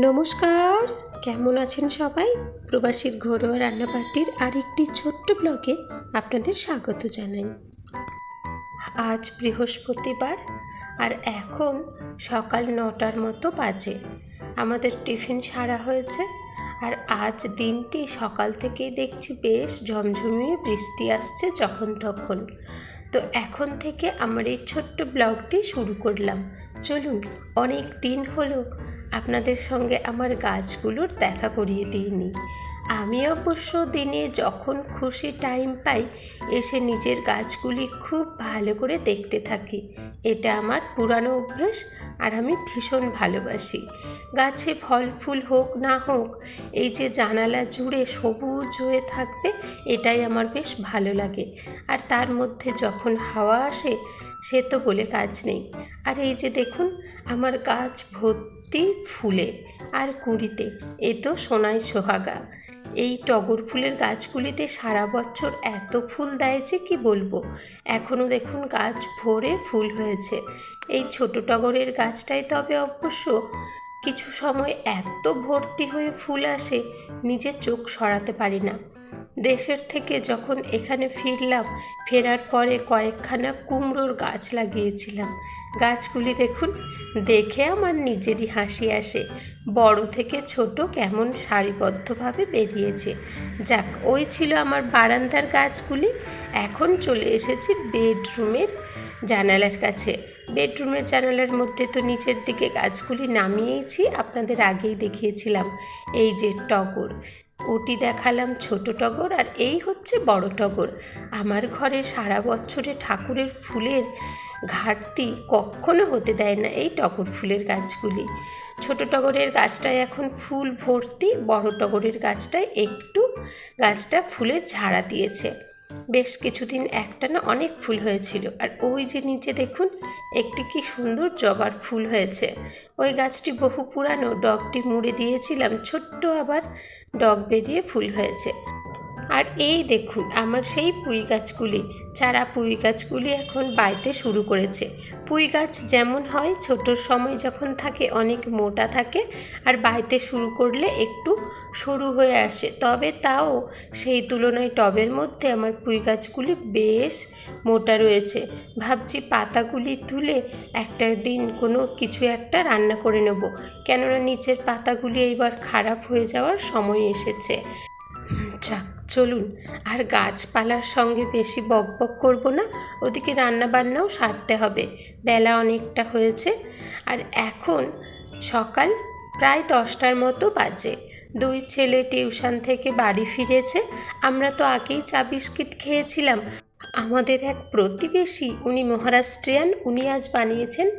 নমস্কার। কেমন আছেন সবাই? প্রবাসীর ঘরোয়া রান্নাবাটির আরেকটি ছোট্ট ব্লগে আপনাদের স্বাগত জানাই। আজ বৃহস্পতিবার আর এখন সকাল নটার মতো বাজে। আমাদের টিফিন সারা হয়েছে আর আজ দিনটি সকাল থেকেই দেখছি বেশ ঝমঝমিয়ে বৃষ্টি আসছে যখন তখন। তো এখন থেকে আমার এই ছোট্ট ব্লগটি শুরু করলাম। চলুন, অনেক দিন হলো আপনাদের সঙ্গে আমার গাছগুলোর দেখা করিয়ে দিইনি। আমি অবশ্য দিনে যখন খুশি টাইম পাই, এসে নিজের গাছগুলি খুব ভালো করে দেখতে থাকি। এটা আমার পুরানো অভ্যেস আর আমি ভীষণ ভালোবাসি। গাছে ফল ফুল হোক না হোক, এই যে জানালা জুড়ে সবুজ হয়ে থাকবে, এটাই আমার বেশ ভালো লাগে। আর তার মধ্যে যখন হাওয়া আসে, সে তো বলে কাজ নেই। আর এই যে দেখুন, আমার গাছ ভর্তি ফুলে আর কুড়িতে, এ তো সোনাই সোহাগা। এই টগর ফুলের গাছগুলিতে সারা বছর এত ফুল দেয় যে কি বলব? এখনও দেখুন গাছ ভরে ফুল হয়েছে। এই ছোট টগরের গাছটাই তবে অবশ্য কিছু সময় এত ভর্তি হয়ে ফুল আসে, নিজের চোখ সরাতে পারি না। দেশের থেকে যখন এখানে ফিরলাম, ফেরার পরে কয়েকখানা কুমড়োর গাছ লাগিয়েছিলাম। গাছগুলি দেখুন, দেখে আমার নিজেরই হাসি আসে। বড় থেকে ছোট কেমন সারিবদ্ধভাবে বেরিয়েছে। যাক, ওই ছিল আমার বারান্দার গাছগুলি। এখন চলে এসেছি বেডরুমের জানালার কাছে। বেডরুমের জানালার মধ্যে তো নিচের দিকে গাছগুলি নামিয়েছি, আপনাদের আগেই দেখিয়েছিলাম। এই যে টগর ওটি দেখালাম ছোট টগর আর এই হচ্ছে বড় টগর। আমার ঘরে সারা বছরে ঠাকুরের ফুলের ঘাটতি কখনো হতে দেয় না এই টগর ফুলের গাছগুলি। ছোট টগরের গাছটায় এখন ফুল ভর্তি, বড় টগরের গাছটায় একটু গাছটা ফুলের ঝাড়া দিয়েছে। বেশ কিছুদিন একটানা অনেক ফুল হয়েছিল। আর ওই যে নিচে দেখুন, একটি কি সুন্দর জবার ফুল হয়েছে। ওই গাছটি বহু পুরানো ডগটি মুড়ে দিয়েছিলাম, ছোট্ট আবার ডগ বেরিয়ে ফুল হয়েছে। আর এই দেখুন, আমার সেই পুঁই গাছগুলি। চারা পুঁই গাছগুলি এখন বাইতে শুরু করেছে। পুঁই গাছ যেমন হয় ছোটোর সময় যখন থাকে অনেক মোটা থাকে আর বাইতে শুরু করলে একটু সরু হয়ে আসে। তবে তাও সেই তুলনায় টবের মধ্যে আমার পুঁই গাছগুলি বেশ মোটা রয়েছে। ভাবছি পাতাগুলি তুলে একটা দিন কোনো কিছু একটা রান্না করে নেব। কেননা নিচের পাতাগুলি এইবার খারাপ হয়ে যাওয়ার সময় এসেছে। যাক। চলুন, আর গাছপালার সঙ্গে বেশি বক বক করব না, ওদিকে রান্নাবান্নাও সারতে হবে। বেলা অনেকটা হয়েছে, আর এখন সকাল প্রায় দশটার মতো বাজে। দুই ছেলে টিউশন থেকে বাড়ি ফিরেছে, আমরা তো আগেই চা বিস্কিট খেয়েছিলাম। আমাদের এক প্রতিবেশী, উনি মহারাষ্ট্রিয়ান, উনি আজ বানিয়েছেন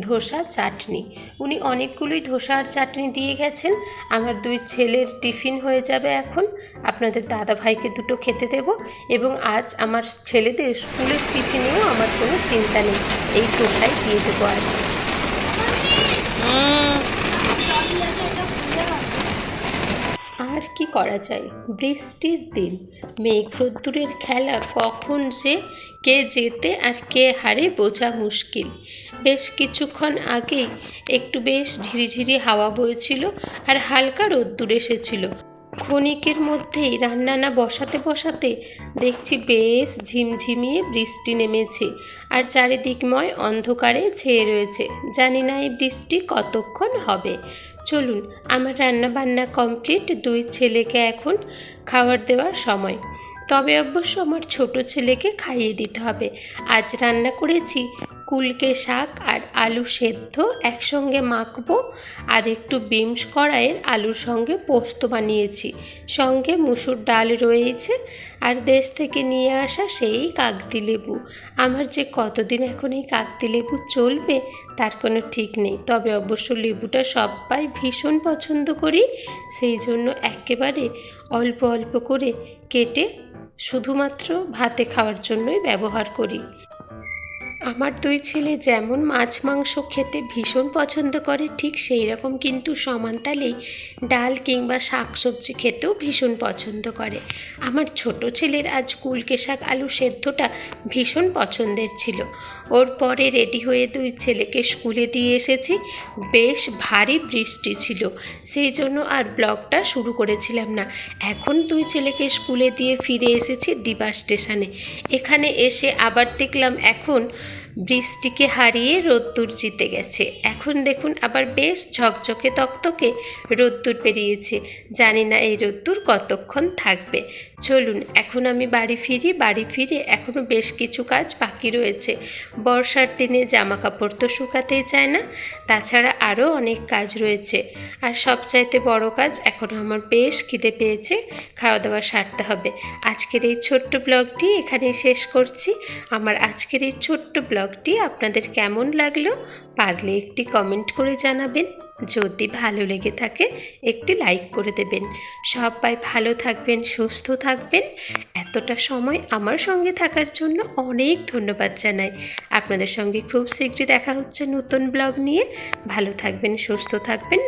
ধোসা চাটনি। উনি অনেকগুলোই ধোসা আর চাটনি দিয়ে গেছেন। আমার দুই ছেলের টিফিন হয়ে যাবে এখন। আপনাদের দাদা ভাইকে দুটো খেতে দেব এবং আজ আমার ছেলেদের স্কুলের টিফিনেও আমার কোনো চিন্তা নেই। এই ধোসাই দিয়ে দেবো আজ। আর কি করা যায়? বৃষ্টির দিন। মেঘ রোদ্দুরের খেলা কখন যে, কে যেতে আর কে হারে বোঝা মুশকিল। বেশ কিছুক্ষণ আগেই একটু বেশ ঝিরিঝিরি হাওয়া বইছিল আর হালকা রোদ্দুর এসেছিল। ক্ষণিকের মধ্যেই রান্নানা বসাতে বসাতে দেখছি বেশ ঝিমঝিমিয়ে বৃষ্টি নেমেছে আর চারিদিকময় অন্ধকারে ছেয়ে রয়েছে। জানি না এই বৃষ্টি কতক্ষণ হবে। চলুন, আমার রান্না বান্না কমপ্লিট, দুই ছেলেকে এখন খাবার দেওয়ার সময়। তবে অবশ্য আমার ছোট ছেলেকে খাইয়ে দিতে হবে। আজ রান্না করেছি কুলকে শাক আর আলু সেদ্ধ একসঙ্গে মাখবো আর একটু বিমস কড়াইয়ের আলুর সঙ্গে পোস্ত বানিয়েছি। সঙ্গে মুসুর ডাল রয়েছে আর দেশ থেকে নিয়ে আসা সেই কাকদি লেবু। আমার যে কতদিন এখন এই কাকদি লেবু চলবে তার কোনো ঠিক নেই। তবে অবশ্য লেবুটা সবাই ভীষণ পছন্দ করি। সেই জন্য একেবারে অল্প অল্প করে কেটে শুধুমাত্র ভাতে খাওয়ার জন্যই ব্যবহার করি। আমার দুই ছেলে যেমন মাছ, মাংস খেতে ভীষণ পছন্দ করে, ঠিক সেই রকম কিন্তু সমান তালেই ডাল কিংবা শাক সবজি খেতেও ভীষণ পছন্দ করে। আমার ছোট ছেলের আজ কুলকে শাক আলু সেদ্ধটা ভীষণ পছন্দের ছিল। ওর পরে রেডি হয়ে দুই ছেলেকে স্কুলে দিয়ে এসেছি। বেশ ভারী বৃষ্টি ছিল, সেই জন্য আর ব্লগটা শুরু করেছিলাম না। এখন দুই ছেলেকে স্কুলে দিয়ে ফিরে এসেছি দিবা স্টেশনে। এখানে এসে আবার দেখলাম এখন বৃষ্টিকে হারিয়ে রোদ্দুর জিতে গেছে। এখন দেখুন আবার বেশ ঝকঝকে তক্তকে রোদ্দুর বেরিয়েছে জানি না এই রোদ্দুর কতক্ষণ থাকবে। চলুন, এখন আমি বাড়ি ফিরি, বাড়ি ফিরে এখনও বেশ কিছু কাজ বাকি রয়েছে। বর্ষার দিনে জামা কাপড় তো শুকাতেই চায় না, তাছাড়া আরও অনেক কাজ রয়েছে। আর সবচাইতে বড় কাজ এখনও আমার বেশ খিদে পেয়েছে খাওয়া দাওয়া সারতে হবে। আজকের এই ছোট্ট ব্লগটি এখানেই শেষ করছি। আমার আজকের এই ছোট্ট ব্লগটি আপনাদের কেমন লাগল, পারলে একটি কমেন্ট করে জানাবেন। যদি ভালো লেগে থাকে, একটি লাইক করে দেবেন। সবাই ভালো থাকবেন, সুস্থ থাকবেন। এতটা সময় আমার সঙ্গে থাকার জন্য অনেক ধন্যবাদ জানাই। আপনাদের সঙ্গে খুব শীঘ্রই দেখা হচ্ছে নতুন ব্লগ নিয়ে। ভালো থাকবেন, সুস্থ থাকবেন।